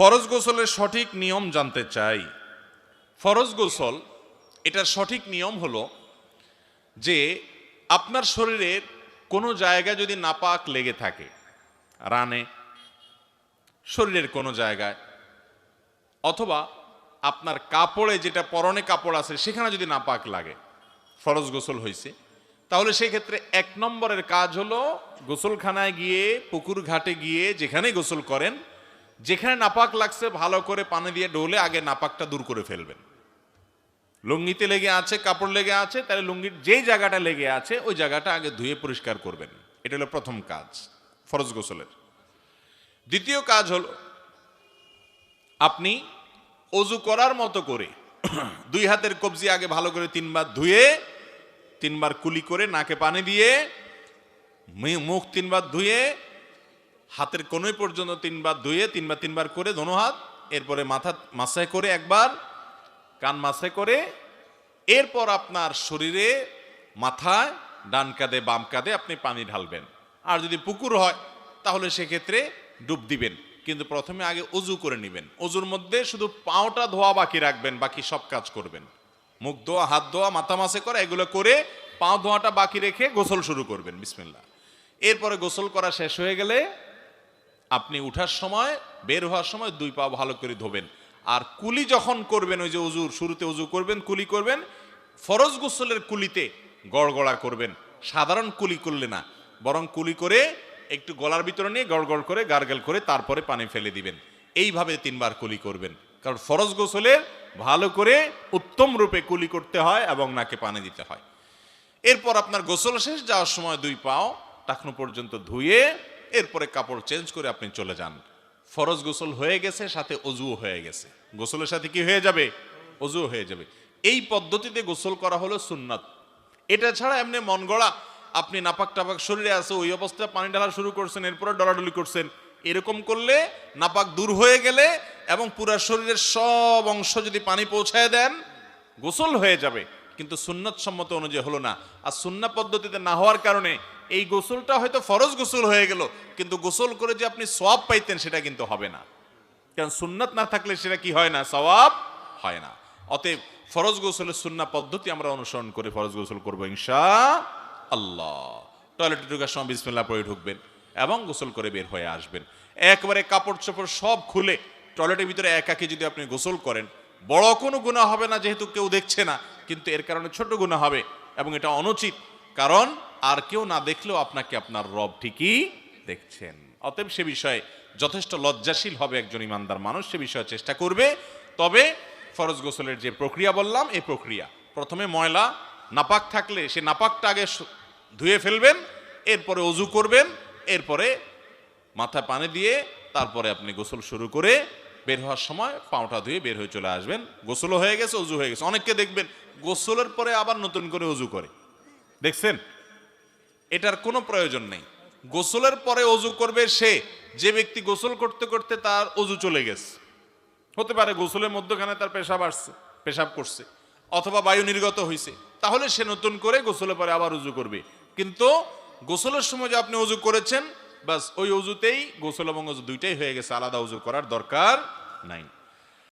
ফরজ গোসলের সঠিক নিয়ম জানতে চাই। ফরজ গোসল, এটার সঠিক নিয়ম হলো যে আপনার শরীরের কোনো জায়গায় যদি নাপাক লেগে থাকে, রানে, শরীরের কোনো জায়গায়, অথবা আপনার কাপড়ে যেটা পরনে কাপড় আছে সেখানে যদি নাপাক লাগে, ফরজ গোসল হয়েছে তাহলে সেই ক্ষেত্রে এক নম্বরের কাজ হলো গোসলখানায় গিয়ে, পুকুর ঘাটে গিয়ে যেখানেই গোসল করেন যেখানে নাপাক লাগছে, ভালো করে পানি দিয়ে ডোলে আগে নাপাকটা দূর করে ফেলবেন। লুঙ্গিতে লেগে আছে, কাপড় লেগে আছে, তাহলে লুঙ্গির যেই জায়গাটা লেগে আছে, ওই জায়গাটা আগে ধুয়ে পরিষ্কার করবেন। এটা হলো প্রথম কাজ, ফরজ গোসলের। দ্বিতীয় কাজ হল, আপনি অজু করার মতো করে দুই হাতের কবজি আগে ভালো করে তিনবার ধুয়ে, তিনবার কুলি করে নাকে পানি দিয়ে মুখ তিনবার ধুয়ে হাতের কোনোই পর্যন্ত তিনবার ধুয়ে, তিনবার তিনবার করে দোনো হাত, এরপরে মাথা মাসায় করে একবার, কান মাসায় করে, এরপর আপনার শরীরে মাথায়, ডান কাঁধে, বাম কাঁধে আপনি পানি ঢালবেন। আর যদি পুকুর হয়, তাহলে সেক্ষেত্রে ডুব দিবেন। কিন্তু প্রথমে আগে অজু করে নেবেন। অজুর মধ্যে শুধু পাওটা ধোয়া বাকি রাখবেন, বাকি সব কাজ করবেন। মুখ ধোয়া, হাত ধোয়া, মাথা মাসে করা, এগুলো করে পাও ধোয়াটা বাকি রেখে গোসল শুরু করবেন। বিসমিল্লা এরপরে গোসল করা শেষ হয়ে গেলে আপনি উঠার সময়, বের হওয়ার সময় দুই পা ভালো করে ধোবেন। আর কুলি যখন করবেন, ওই যে উজুর শুরুতে উজু করবেন, কুলি করবেন, ফরজ গোসলের কুলিতে গড়গড়া করবেন। সাধারণ কুলি করলে না, বরং কুলি করে একটু গলার ভিতরে নিয়ে গড়গড় করে, গার্গেল করে তারপরে পানি ফেলে দিবেন। এইভাবে তিনবার কুলি করবেন। কারণ ফরজ গোসলের ভালো করে উত্তম রূপে কুলি করতে হয় এবং নাকে পানি দিতে হয়। এরপর আপনার গোসল শেষ, যাওয়ার সময় দুই পাও টাকনো পর্যন্ত ধুয়ে এরপরে কাপড় চেঞ্জ করে আপনি চলে যান। ফরজ গোসল হয়ে গেছে, সাথে অজুও হয়ে গেছে। গোসলের সাথে কি হয়ে যাবে? অজুও হয়ে যাবে। এই পদ্ধতিতে গোসল করা হলো সুন্নাত। এটা ছাড়া এমনি মন গড়া, আপনি নাপাক টাপাক শরীরে আছে, ওই অবস্থায় পানি ঢালা শুরু করছেন, এরপরে ডলাডলি করছেন। এরকম করলে নাপাক দূর হয়ে গেলে এবং পুরা শরীরের সব অংশ যদি পানি পৌঁছায় দেন, গোসল হয়ে যাবে। কিন্তু সুন্নত সম্মত অনুযায়ী হলো না। আর সুন্না পদ্ধতিতে না হওয়ার কারণে এই গোসলটা হয়তো ফরজ গোসল হয়ে গেল, কিন্তু গোসল করে যে আপনি সওয়াব পাইতেন সেটা কিন্তু হবে না। কারণ সুন্নাত না থাকলে সেটা কি হয় না? সওয়াব হয় না। অতএব ফরজ গোসলের সুন্না পদ্ধতি আমরা অনুসরণ করে ফরজ গোসল করব ইনশা আল্লাহ টয়লেটে ঢুকার সময় বিসমিল্লাহ পরে ঢুকবেন এবং গোসল করে বের হয়ে আসবেন। একবারে কাপড় চোপড় সব খুলে টয়লেটের ভিতরে একাকে যদি আপনি গোসল করেন, বড় কোনো গুণা হবে না, যেহেতু কেউ দেখছে না। কিন্তু এর কারণে ছোট গুণা হবে এবং এটা অনুচিত। কারণ আর কেউ না দেখলেও আপনাকে আপনার রব ঠিকই দেখছেন। অতএব সে বিষয়ে যথেষ্ট লজ্জাশীল হবে একজন ইমানদার মানুষ, সে বিষয়ে চেষ্টা করবে। তবে ফরজ গোসলের যে প্রক্রিয়া বললাম এই প্রক্রিয়া। প্রথমে ময়লা, নাপাক থাকলে সে নাপাকটা আগে ধুয়ে ফেলবেন, এরপরে অজু করবেন, এরপরে মাথায় পানি দিয়ে তারপরে আপনি গোসল শুরু করে বের হওয়ার সময় পাউটা ধুয়ে বের হয়ে চলে আসবেন। গোসলও হয়ে গেছে, অজু হয়ে গেছে। অনেককে দেখবেন গোসলের পরে আবার নতুন করে অজু করে। দেখছেন? এটার কোনো প্রয়োজন নেই। গোসলের পরে অজু করবে সে। যে ব্যক্তি গোসল করতে করতে তার অজু চলে গেছে। হতে পারে গোসলের মধ্যখানে তার পেশাব আসছে, পেশাব করছে, অথবা বায়ু নির্গত হয়েছে তাহলে সে নতুন করে গোসলের পরে আবার উজু করবে। কিন্তু গোসলের সময় যে আপনি অজু করেছেন বাস ওই অজুতেই গোসল এবং অজু দুইটাই হয়ে গেছে। আলাদা উজু করার দরকার নাই।